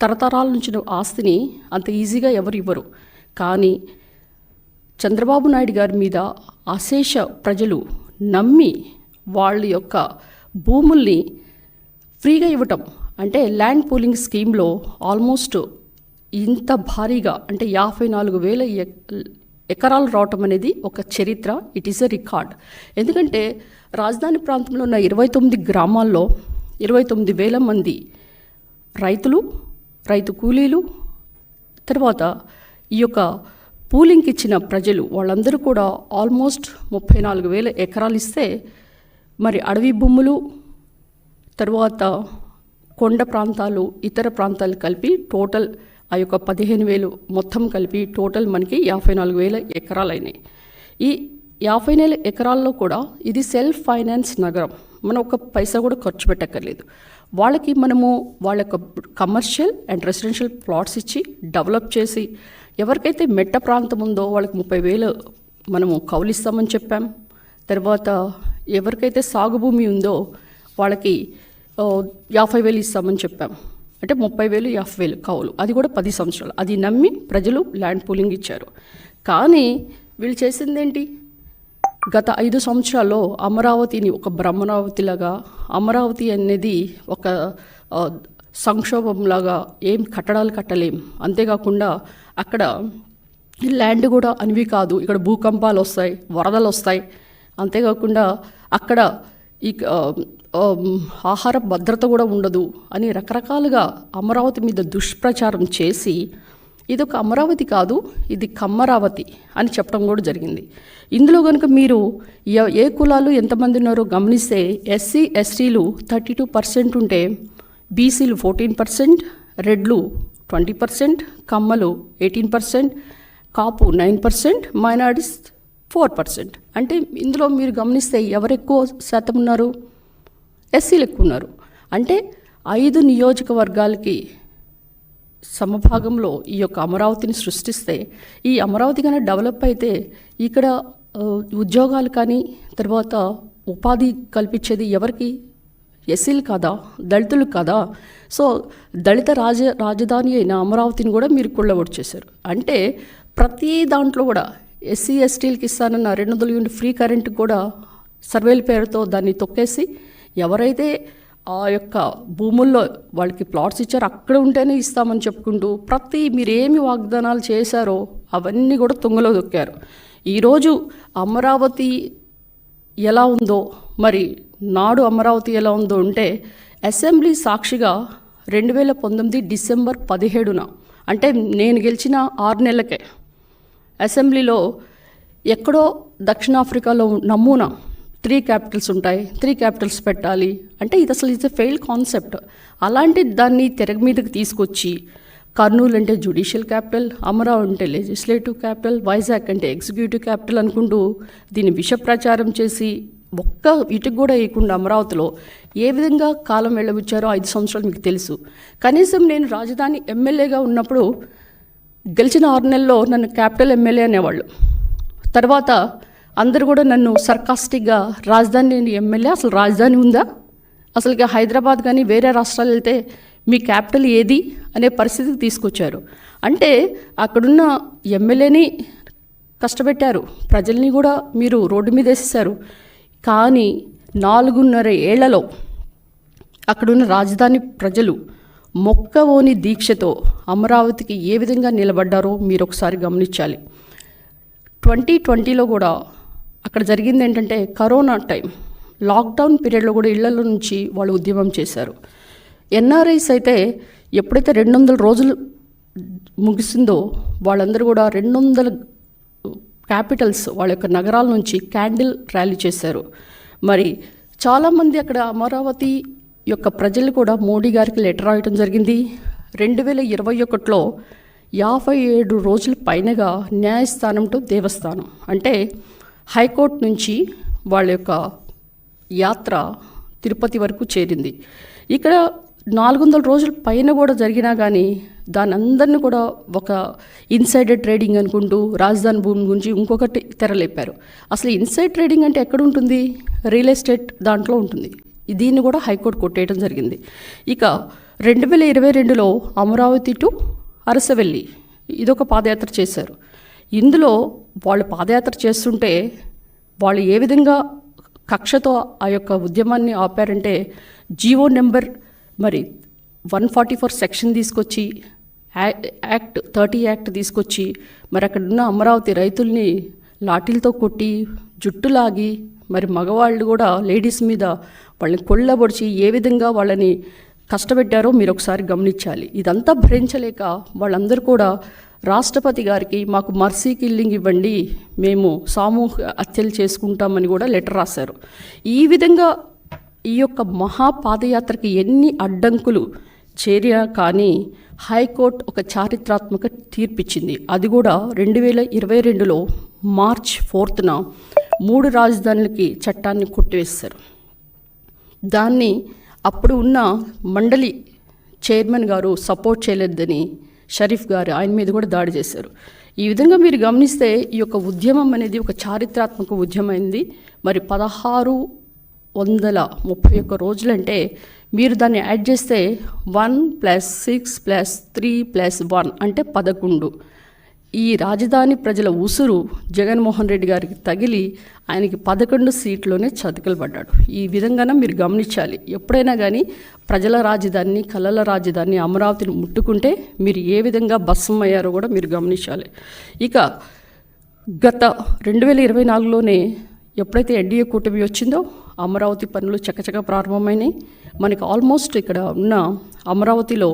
తరతరాల నుంచి ఆస్తిని అంత ఈజీగా ఎవరు ఇవ్వరు. కానీ చంద్రబాబు నాయుడు గారి మీద అశేష ప్రజలు నమ్మి వాళ్ళ యొక్క భూముల్ని ఫ్రీగా ఇవ్వటం అంటే ల్యాండ్ పూలింగ్ స్కీమ్లో ఆల్మోస్ట్ ఇంత భారీగా అంటే యాభై నాలుగు వేల ఎకరాలు రావటం అనేది ఒక చరిత్ర. ఇట్ ఈస్ ఎ రికార్డ్ ఎందుకంటే రాజధాని ప్రాంతంలో ఉన్న ఇరవై తొమ్మిది గ్రామాల్లో ఇరవై తొమ్మిది వేల మంది రైతులు రైతు కూలీలు తర్వాత ఈ యొక్క పూలింగ్కి ఇచ్చిన ప్రజలు వాళ్ళందరూ కూడా ఆల్మోస్ట్ ముప్పై నాలుగు వేల ఎకరాలు ఇస్తే మరి అడవి భూములు తర్వాత కొండ ప్రాంతాలు ఇతర ప్రాంతాలు కలిపి టోటల్ ఆ యొక్క పదిహేను వేలు మొత్తం కలిపి టోటల్ మనకి యాభై నాలుగు వేల ఎకరాలు అయినాయి ఈ యాభై నెల ఎకరాల్లో కూడా ఇది సెల్ఫ్ ఫైనాన్స్ నగరం. మనం ఒక పైసా కూడా ఖర్చు పెట్టక్కర్లేదు. వాళ్ళకి మనము వాళ్ళ యొక్క కమర్షియల్ అండ్ రెసిడెన్షియల్ ప్లాట్స్ ఇచ్చి డెవలప్ చేసి ఎవరికైతే మెట్ట ప్రాంతం ఉందో వాళ్ళకి ముప్పై వేలు మనము కౌలిస్తామని చెప్పాం. తర్వాత ఎవరికైతే సాగు భూమి ఉందో వాళ్ళకి యాభై వేలు ఇస్తామని చెప్పాం. అంటే ముప్పై వేలు యాభై వేలు కౌలు. అది కూడా పది సంవత్సరాలు. అది నమ్మి ప్రజలు ల్యాండ్ పూలింగ్ ఇచ్చారు. కానీ వీళ్ళు చేసిందేంటి గత ఐదు సంవత్సరాల్లో అమరావతిని ఒక బ్రహ్మరావతిలాగా అమరావతి అనేది ఒక సంక్షోభంలాగా ఏం కట్టడాలు కట్టలేం. అంతేకాకుండా అక్కడ ల్యాండ్ కూడా అనివి కాదు. ఇక్కడ భూకంపాలు వస్తాయి వరదలు వస్తాయి. అంతేకాకుండా అక్కడ ఈ ఆహార భద్రత కూడా ఉండదు అని రకరకాలుగా అమరావతి మీద దుష్ప్రచారం చేసి ఇది ఒక అమరావతి కాదు ఇది కమ్మరావతి అని చెప్పడం కూడా జరిగింది. ఇందులో కనుక మీరు ఏ కులాలు ఎంతమంది ఉన్నారో గమనిస్తే ఎస్సీ ఎస్టీలు థర్టీ టూ పర్సెంట్ ఉంటే బీసీలు ఫోర్టీన్ పర్సెంట్ రెడ్లు ట్వంటీ పర్సెంట్ కమ్మలు eighteen percent Kapu nine percent minorities four percent. అంటే ఇందులో మీరు గమనిస్తే ఎవరు ఎక్కువ శాతం ఉన్నారు? ఎస్సీలు ఎక్కువ ఉన్నారు. అంటే ఐదు నియోజకవర్గాలకి సమభాగంలో ఈ యొక్క అమరావతిని సృష్టిస్తే ఈ అమరావతి కన్నా డెవలప్ అయితే ఇక్కడ ఉద్యోగాలు కానీ తర్వాత ఉపాధి కల్పించేది ఎవరికి? ఎస్సీలు కదా? దళితులు కదా? సో దళిత రాజ రాజధాని అయిన అమరావతిని కూడా మీరు కుళ్ళబొడిచేశారు అంటే ప్రతి దాంట్లో కూడా ఎస్సీ ఎస్టీలకి ఇస్తానన్న రెండు వందల యూనిట్ ఫ్రీ కరెంట్ కూడా సర్వేల పేరుతో దాన్ని తొక్కేసి ఎవరైతే ఆ యొక్క భూముల్లో వాళ్ళకి ప్లాట్స్ ఇచ్చారు అక్కడ ఉంటేనే ఇస్తామని చెప్పుకుంటూ ప్రతి మీరు ఏమి వాగ్దానాలు చేశారో అవన్నీ కూడా తుంగలో దొక్కారు. ఈరోజు అమరావతి ఎలా ఉందో మరి నాడు అమరావతి ఎలా ఉందో అంటే అసెంబ్లీ సాక్షిగా రెండు వేల పంతొమ్మిది డిసెంబర్ పదిహేడున అంటే నేను గెలిచిన ఆరు నెలలకే అసెంబ్లీలో ఎక్కడో దక్షిణాఫ్రికాలో నమూనా త్రీ క్యాపిటల్స్ ఉంటాయి త్రీ క్యాపిటల్స్ పెట్టాలి. అంటే ఇది అసలు ఇట్స్ ఎ ఫెయిల్ కాన్సెప్ట్. అలాంటి దాన్ని తెరగ మీదకి తీసుకొచ్చి కర్నూలు అంటే జ్యుడిషియల్ క్యాపిటల్ అమరావతి అంటే లెజిస్లేటివ్ క్యాపిటల్ వైజాగ్ అంటే ఎగ్జిక్యూటివ్ క్యాపిటల్ అనుకుంటూ దీన్ని విష ప్రచారం చేసి ఒక్క ఇటుకు కూడా వేయకుండా అమరావతిలో ఏ విధంగా కాలం వెళ్ళబుచ్చారో ఐదు సంవత్సరాలు మీకు తెలుసు. కనీసం నేను రాజధాని ఎమ్మెల్యేగా ఉన్నప్పుడు గెలిచిన ఆరు నెలల్లో నన్ను క్యాపిటల్ ఎమ్మెల్యే అనేవాళ్ళు. తర్వాత అందరూ కూడా నన్ను సర్కాస్టిక్గా రాజధాని ఎమ్మెల్యే అసలు రాజధాని ఉందా? అసలుగా హైదరాబాద్ కానీ వేరే రాష్ట్రాలు వెళ్తే మీ క్యాపిటల్ ఏది అనే పరిస్థితికి తీసుకొచ్చారు. అంటే అక్కడున్న ఎమ్మెల్యేని కష్టపెట్టారు. ప్రజల్ని కూడా మీరు రోడ్డు మీద వేసేసారు కానీ నాలుగున్నర ఏళ్ళలో అక్కడున్న రాజధాని ప్రజలు మొక్కవోని దీక్షతో అమరావతికి ఏ విధంగా నిలబడ్డారో మీరు ఒకసారి గమనించాలి. ట్వంటీ ట్వంటీలో కూడా అక్కడ జరిగింది ఏంటంటే కరోనా టైం. లాక్డౌన్ పీరియడ్లో కూడా ఇళ్ళలో నుంచి వాళ్ళు ఉద్యమం చేశారు. ఎన్ఆర్ఐస్ అయితే ఎప్పుడైతే రెండు వందల రోజులు ముగిసిందో వాళ్ళందరూ కూడా రెండు వందల క్యాపిటల్స్ వాళ్ళ యొక్క నగరాల నుంచి క్యాండిల్ ర్యాలీ చేశారు. మరి చాలామంది అక్కడ అమరావతి యొక్క ప్రజలు కూడా మోడీ గారికి లెటర్ రాయటం జరిగింది. రెండు వేల ఇరవై ఒకటిలో యాభై ఏడు రోజుల పైనగా న్యాయస్థానం టు దేవస్థానం. అంటే హైకోర్టు నుంచి వాళ్ళ యొక్క యాత్ర తిరుపతి వరకు చేరింది. ఇక్కడ నాలుగు వందల రోజుల పైన కూడా జరిగినా కానీ దాని అందరిని కూడా ఒక ఇన్సైడర్ ట్రేడింగ్ అనుకుంటూ రాజధాని భూమి గురించి ఇంకొకటి తెరలేపారు. అసలు ఇన్సైడ్ ట్రేడింగ్ అంటే ఎక్కడ ఉంటుంది? రియల్ ఎస్టేట్ దాంట్లో ఉంటుంది. దీన్ని కూడా హైకోర్టు కొట్టేయడం జరిగింది. ఇక రెండు వేల ఇరవై రెండులో అమరావతి టు అరసవెల్లి ఇదొక పాదయాత్ర చేశారు. ఇందులో వాళ్ళు పాదయాత్ర చేస్తుంటే వాళ్ళు ఏ విధంగా కక్షతో ఆ యొక్క ఉద్యమాన్ని ఆపారంటే జీవో నెంబర్ మరి వన్ ఫార్టీ ఫోర్ సెక్షన్ తీసుకొచ్చి యా- యాక్ట్ థర్టీ యాక్ట్ తీసుకొచ్చి మరి అక్కడ ఉన్న అమరావతి రైతుల్ని లాఠీలతో కొట్టి జుట్టు లాగి మరి మగవాళ్ళు కూడా లేడీస్ మీద వాళ్ళని కొళ్ళబొడిచి ఏ విధంగా వాళ్ళని కష్టపెట్టారో మీరు ఒకసారి గమనించాలి. ఇదంతా భరించలేక వాళ్ళందరూ కూడా రాష్ట్రపతి గారికి మాకు మర్సీ కిల్లింగ్ ఇవ్వండి మేము సామూహిక హత్యలు చేసుకుంటామని కూడా లెటర్ రాశారు. ఈ విధంగా ఈ యొక్క మహా పాదయాత్రకి ఎన్ని అడ్డంకులు చేరినా కానీ హైకోర్టు ఒక చారిత్రాత్మక తీర్పిచ్చింది. అది కూడా రెండు వేల ఇరవై రెండులో మార్చ్ ఫోర్త్న మూడు రాజధానులకి చట్టాన్ని కొట్టివేశారు. దాన్ని అప్పుడు ఉన్న మండలి చైర్మన్ గారు సపోర్ట్ చేయలేదని షరీఫ్ గారు ఆయన మీద కూడా దాడి చేశారు. ఈ విధంగా మీరు గమనిస్తే ఈ యొక్క ఉద్యమం అనేది ఒక చారిత్రాత్మక ఉద్యమైంది. మరి పదహారు వందల ముప్పై ఒక్క రోజులంటే మీరు దాన్ని యాడ్ చేస్తే one plus six plus three plus one అంటే పదకొండు. ఈ రాజధాని ప్రజల ఉసురు జగన్మోహన్ రెడ్డి గారికి తగిలి ఆయనకి పదకొండు సీట్లోనే చతికలు పడ్డాడు ఈ విధంగానే మీరు గమనించాలి. ఎప్పుడైనా కానీ ప్రజల రాజధానిని కళల రాజధాని అమరావతిని ముట్టుకుంటే మీరు ఏ విధంగా భస్మం అయ్యారో కూడా మీరు గమనించాలి. ఇక గత రెండు వేల ఇరవై నాలుగులోనే ఎప్పుడైతే ఎన్డీఏ కూటమి వచ్చిందో అమరావతి పనులు చకచక ప్రారంభమైనాయి. మనకి ఆల్మోస్ట్ ఇక్కడ ఉన్న అమరావతిలో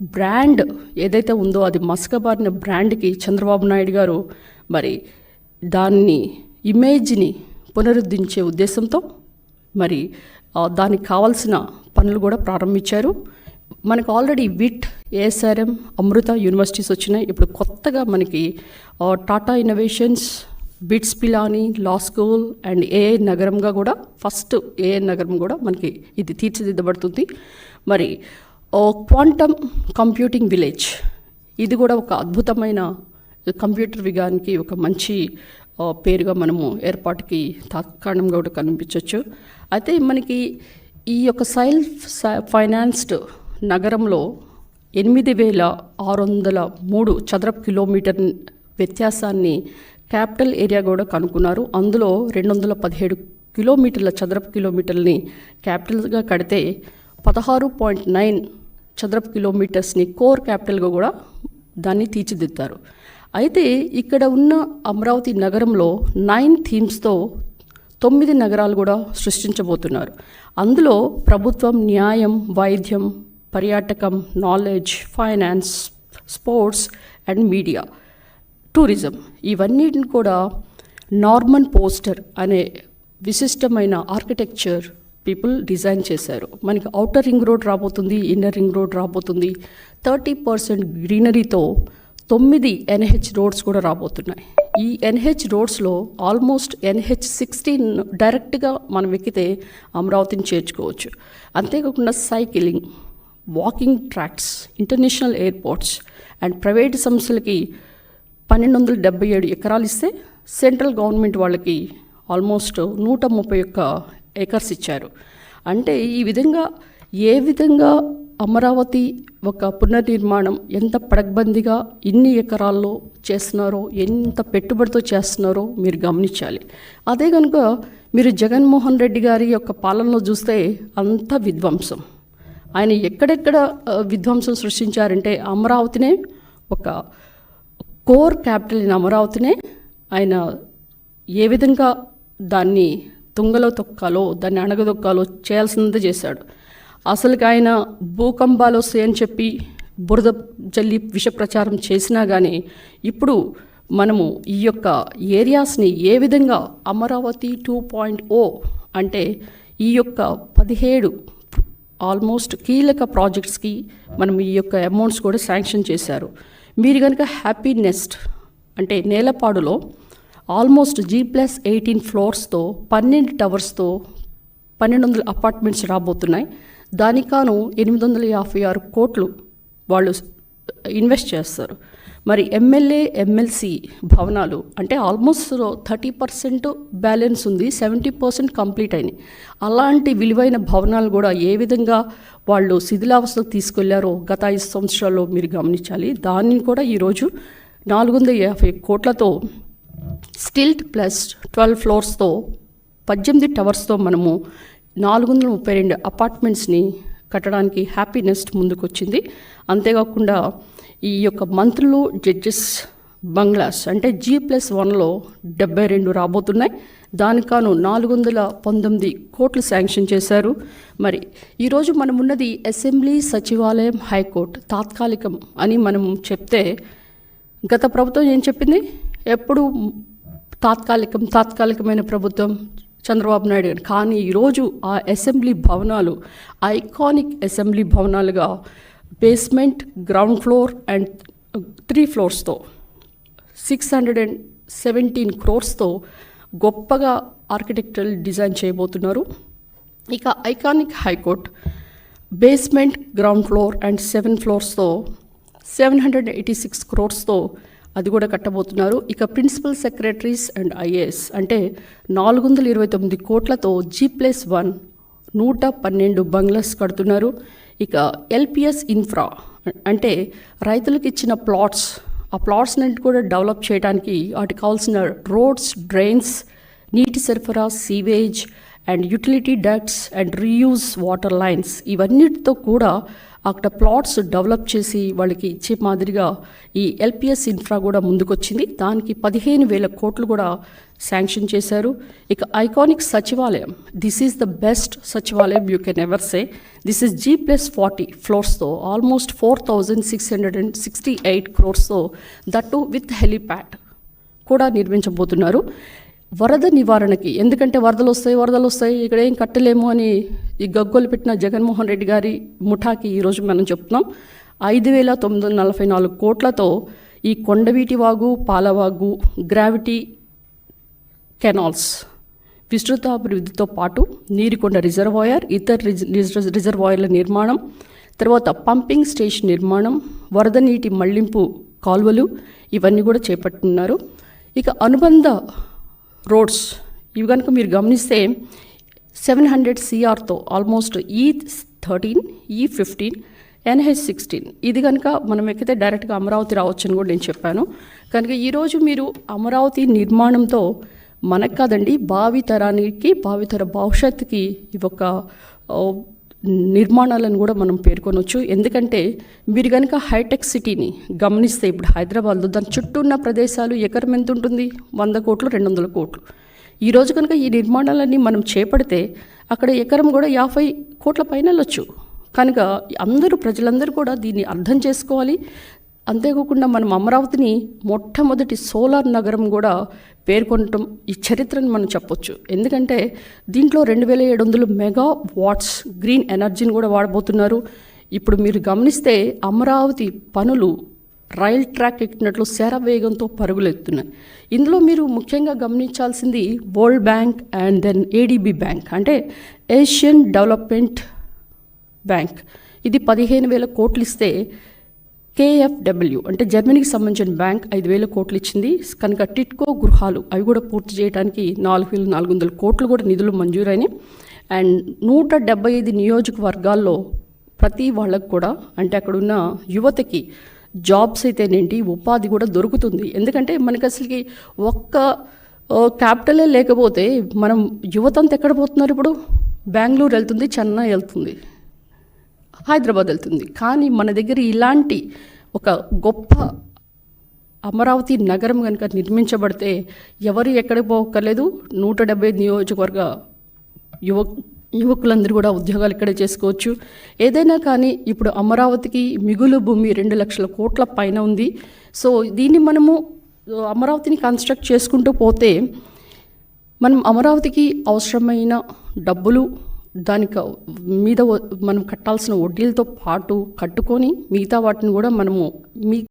బ్రాండ్ ఏదైతే ఉందో అది మసకబారిన బ్రాండ్కి చంద్రబాబు నాయుడు గారు మరి దాన్ని ఇమేజ్ని పునరుద్ధరించే ఉద్దేశంతో మరి దానికి కావాల్సిన పనులు కూడా ప్రారంభించారు. మనకు ఆల్రెడీ విట్ ఏఎస్ఆర్ఎం అమృత యూనివర్సిటీస్ వచ్చినాయి. ఇప్పుడు కొత్తగా మనకి Tata innovations BITS Pilani law school and ఏఏ నగరంగా కూడా ఫస్ట్ ఏఏ నగరం కూడా మనకి ఇది తీర్చిదిద్దబడుతుంది. మరి క్వాంటమ్ కంప్యూటింగ్ విలేజ్. ఇది కూడా ఒక అద్భుతమైన కంప్యూటర్ విగానికి ఒక మంచి పేరుగా మనము ఏర్పాటుకి తాత్కారణంగా కూడా కనిపించవచ్చు అయితే మనకి ఈ యొక్క సెల్ఫ్ ఫైనాన్స్డ్ నగరంలో ఎనిమిది వేల ఆరు వందల మూడు చదరపు కిలోమీటర్ వ్యత్యాసాన్ని క్యాపిటల్ ఏరియా కూడా కనుక్కున్నారు. అందులో రెండు వందల పదిహేడు కిలోమీటర్ల చదరపు కిలోమీటర్ని క్యాపిటల్గా కడితే పదహారు పాయింట్ నైన్ చదరపు కిలోమీటర్స్ని కోర్ క్యాపిటల్గా కూడా దాన్ని తీర్చిదిద్దారు. అయితే ఇక్కడ ఉన్న అమరావతి నగరంలో నైన్ థీమ్స్తో తొమ్మిది నగరాలు కూడా సృష్టించబోతున్నారు. అందులో ప్రభుత్వం న్యాయం వైద్యం పర్యాటకం knowledge finance sports and media tourism ఇవన్నిటిని కూడా నార్మన్ పోస్టర్ అనే విశిష్టమైన ఆర్కిటెక్చర్ పీపుల్ డిజైన్ చేశారు. మనకి అవుటర్ రింగ్ రోడ్ రాబోతుంది ఇన్నర్ రింగ్ రోడ్ రాబోతుంది. థర్టీ పర్సెంట్ గ్రీనరీతో తొమ్మిది ఎన్హెచ్ రోడ్స్ కూడా రాబోతున్నాయి. ఈ ఎన్హెచ్ రోడ్స్లో ఆల్మోస్ట్ ఎన్హెచ్ సిక్స్టీన్ డైరెక్ట్గా మనం ఎక్కితే అమరావతిని చేర్చుకోవచ్చు. అంతేకాకుండా cycling walking tracks international airports and private సంస్థలకి పన్నెండు వందల డెబ్బై ఏడు ఎకరాలు ఇస్తే సెంట్రల్ గవర్నమెంట్ వాళ్ళకి ఆల్మోస్ట్ నూట ముప్పై ఒక్క ఏకర్స్ ఇచ్చారు. అంటే ఈ విధంగా ఏ విధంగా అమరావతి ఒక పునర్నిర్మాణం ఎంత పడగ్బందిగా ఇన్ని ఎకరాల్లో చేస్తున్నారో ఎంత పెట్టుబడితో చేస్తున్నారో మీరు గమనించాలి. అదే కనుక మీరు జగన్మోహన్ రెడ్డి గారి యొక్క పాలనలో చూస్తే అంత విధ్వంసం. ఆయన ఎక్కడెక్కడ విధ్వంసం సృష్టించారంటే అమరావతినే ఒక కోర్ క్యాపిటల్ అయిన అమరావతినే ఆయన ఏ విధంగా దాన్ని తుంగలో తొక్కాలో దాన్ని అణగదొక్కాలో చేయాల్సిందే చేశాడు. అసలుకి ఆయన భూకంపాలు వస్తాయని చెప్పి బురద జల్లి విష ప్రచారం చేసినా కానీ ఇప్పుడు మనము ఈ యొక్క ఏరియాస్ని ఏ విధంగా అమరావతి టూ పాయింట్ ఓ అంటే ఈ యొక్క పదిహేడు ఆల్మోస్ట్ కీలక ప్రాజెక్ట్స్కి మనం ఈ యొక్క అమౌంట్స్ కూడా శాంక్షన్ చేశారు. మీరు కనుక హ్యాపీ నెస్ట్ అంటే నేలపాడులో ఆల్మోస్ట్ జీ ప్లస్ ఎయిటీన్ ఫ్లోర్స్తో పన్నెండు టవర్స్తో పన్నెండు వందల అపార్ట్మెంట్స్ రాబోతున్నాయి. దానికాను ఎనిమిది వందల యాభై ఆరు కోట్లు వాళ్ళు ఇన్వెస్ట్ చేస్తారు. మరి ఎమ్మెల్యే ఎమ్మెల్సీ భవనాలు అంటే ఆల్మోస్ట్ థర్టీ పర్సెంట్ బ్యాలెన్స్ ఉంది సెవెంటీ పర్సెంట్ కంప్లీట్ అయినాయి అలాంటి విలువైన భవనాలు కూడా ఏ విధంగా వాళ్ళు శిథిలావస్థకు తీసుకెళ్ళారో గత ఐదు సంవత్సరాల్లో మీరు గమనించాలి. దాన్ని కూడా ఈరోజు నాలుగు వందల యాభై కోట్లతో స్టిల్ట్ ప్లస్ ట్వెల్వ్ ఫ్లోర్స్తో పద్దెనిమిది టవర్స్తో మనము నాలుగు వందల ముప్పై రెండు అపార్ట్మెంట్స్ని కట్టడానికి హ్యాపీనెస్ ముందుకొచ్చింది. అంతేకాకుండా ఈ యొక్క మంత్రులు జడ్జెస్ బంగ్లాస్ అంటే జీ ప్లస్ వన్లో డెబ్బై రెండు రాబోతున్నాయి. దానికాను నాలుగు వందల పంతొమ్మిది కోట్లు శాంక్షన్ చేశారు. మరి ఈరోజు మనం ఉన్నది అసెంబ్లీ సచివాలయం హైకోర్టు తాత్కాలికం అని మనం చెప్తే గత ప్రభుత్వం ఏం చెప్పింది? ఎప్పుడు తాత్కాలికం తాత్కాలికమైన ప్రభుత్వం చంద్రబాబు నాయుడు గారు. కానీ ఈరోజు ఆ అసెంబ్లీ భవనాలు iconic assembly భవనాలుగా basement ground floor and three ఫ్లోర్స్తో six hundred and seventeen క్రోర్స్తో గొప్పగా ఆర్కిటెక్చరల్ డిజైన్ చేయబోతున్నారు. ఇక iconic high court basement ground floor and seven ఫ్లోర్స్తో seven hundred eighty six క్రోర్స్తో అది కూడా కట్టబోతున్నారు. ఇక ప్రిన్సిపల్ సెక్రటరీస్ అండ్ ఐఏఎస్ అంటే నాలుగు వందల ఇరవై తొమ్మిది కోట్లతో జీ ప్లస్ వన్ నూట పన్నెండు బంగ్లాస్ కడుతున్నారు. ఇక ఎల్పిఎస్ ఇన్ఫ్రా అంటే రైతులకు ఇచ్చిన ప్లాట్స్ ఆ ప్లాట్స్ అన్నింటి కూడా డెవలప్ చేయడానికి వాటికి కావాల్సిన రోడ్స్ డ్రైన్స్ నీటి సరఫరా sewage and utility ducts and reuse water lines ఇవన్నిటితో కూడా అక్కడ ప్లాట్స్ డెవలప్ చేసి వాళ్ళకి ఇచ్చే మాదిరిగా ఈ ఎల్పిఎస్ ఇన్ఫ్రా కూడా ముందుకొచ్చింది. దానికి పదిహేను వేల కోట్లు కూడా శాంక్షన్ చేశారు. ఇక ఐకానిక్ సచివాలయం దిస్ ఈజ్ ద బెస్ట్ సచివాలయం you can ever say this is G plus forty ఫ్లోర్స్తో almost four thousand six hundred and sixty eight క్రోర్స్తో that with helipad కూడా నిర్మించబోతున్నారు. వరద నివారణకి. ఎందుకంటే వరదలు వస్తాయి వరదలు వస్తాయి ఇక్కడ ఏం కట్టలేము అని ఈ గగ్గోలు పెట్టిన జగన్మోహన్ రెడ్డి గారి ముఠాకి ఈరోజు మనం చెప్తున్నాం. ఐదు వేల తొమ్మిది వందల నలభై నాలుగు కోట్లతో ఈ కొండవీటి వాగు పాలవాగు గ్రావిటీ కెనాల్స్ విస్తృతాభివృద్ధితో పాటు నీరుకొండ రిజర్వాయర్ ఇతర రిజ- రిజర్వాయర్ల నిర్మాణం తర్వాత పంపింగ్ స్టేషన్ నిర్మాణం వరద నీటి మళ్ళింపు కాలువలు ఇవన్నీ కూడా చేపట్టున్నారు ఇక అనుబంధ రోడ్స్. ఇవి కనుక మీరు గమనిస్తే సెవెన్ హండ్రెడ్ సిఆర్తో ఆల్మోస్ట్ ఈ థర్టీన్ ఈ ఫిఫ్టీన్ ఎన్హెచ్ సిక్స్టీన్. ఇది కనుక మనం ఎక్కితే డైరెక్ట్గా అమరావతి రావచ్చని కూడా నేను చెప్పాను. కనుక ఈరోజు మీరు అమరావతి నిర్మాణంతో మనకు కాదండి భావితరానికి భావితర భవిష్యత్తుకి ఇవి ఒక నిర్మాణాలను కూడా మనం పేర్కొనవచ్చు ఎందుకంటే మీరు కనుక హైటెక్ సిటీని గమనిస్తే ఇప్పుడు హైదరాబాద్లో దాని చుట్టూ ఉన్న ప్రదేశాలు ఎకరం ఎంత ఉంటుంది? వంద కోట్లు రెండు వందల కోట్లు ఈరోజు కనుక ఈ నిర్మాణాలన్నీ మనం చేపడితే అక్కడ ఎకరం కూడా యాభై కోట్ల పైన వెళ్ళొచ్చు. కనుక అందరూ ప్రజలందరూ కూడా దీన్ని అర్థం చేసుకోవాలి. అంతేకాకుండా మనం అమరావతిని మొట్టమొదటి సోలార్ నగరం కూడా పేర్కొనటం ఈ చరిత్రను మనం చెప్పొచ్చు. ఎందుకంటే దీంట్లో రెండు వేల ఏడు వందలు మెగా వాట్స్ గ్రీన్ ఎనర్జీని కూడా వాడబోతున్నారు. ఇప్పుడు మీరు గమనిస్తే అమరావతి పనులు రైల్ ట్రాక్ ఎక్కినట్లు శర వేగంతో పరుగులెత్తున్నాయి. ఇందులో మీరు ముఖ్యంగా గమనించాల్సింది World Bank and then ADB bank అంటే ఏషియన్ డెవలప్మెంట్ బ్యాంక్. ఇది పదిహేను వేల కోట్లు ఇస్తే కేఎఫ్డబ్ల్యూ అంటే జర్మనీకి సంబంధించిన బ్యాంక్ ఐదు వేల కోట్లు ఇచ్చింది కనుక టిట్కో గృహాలు అవి కూడా పూర్తి చేయడానికి నాలుగు వేల నాలుగు వందల కోట్లు కూడా నిధులు మంజూరైనాయి. అండ్ నూట డెబ్బై ఐదు నియోజకవర్గాల్లో ప్రతి వాళ్ళకు కూడా అంటే అక్కడ ఉన్న యువతకి జాబ్స్ అయితేనేంటి ఉపాధి కూడా దొరుకుతుంది. ఎందుకంటే మనకి అసలుకి ఒక్క క్యాపిటలే లేకపోతే మనం యువత అంతా ఎక్కడ పోతున్నారు ఇప్పుడు? బెంగళూరు వెళ్తుంది చెన్నై వెళ్తుంది. హైదరాబాద్ వెళ్తుంది. కానీ మన దగ్గర ఇలాంటి ఒక గొప్ప అమరావతి నగరం కనుక నిర్మించబడితే ఎవరు ఎక్కడికి పోక్కర్లేదు. నూట డెబ్బై నియోజకవర్గ యువ యువకులందరూ కూడా ఉద్యోగాలు ఇక్కడే చేసుకోవచ్చు. ఏదైనా కానీ ఇప్పుడు అమరావతికి మిగులు భూమి రెండు లక్షల కోట్ల పైన ఉంది. సో దీన్ని మనము అమరావతిని కన్స్ట్రక్ట్ చేసుకుంటూ పోతే మనం అమరావతికి అవసరమైన డబ్బులు దానికి మీద మనం కట్టాల్సిన వడ్డీలతో పాటు కట్టుకొని మిగతా వాటిని కూడా మనము మీ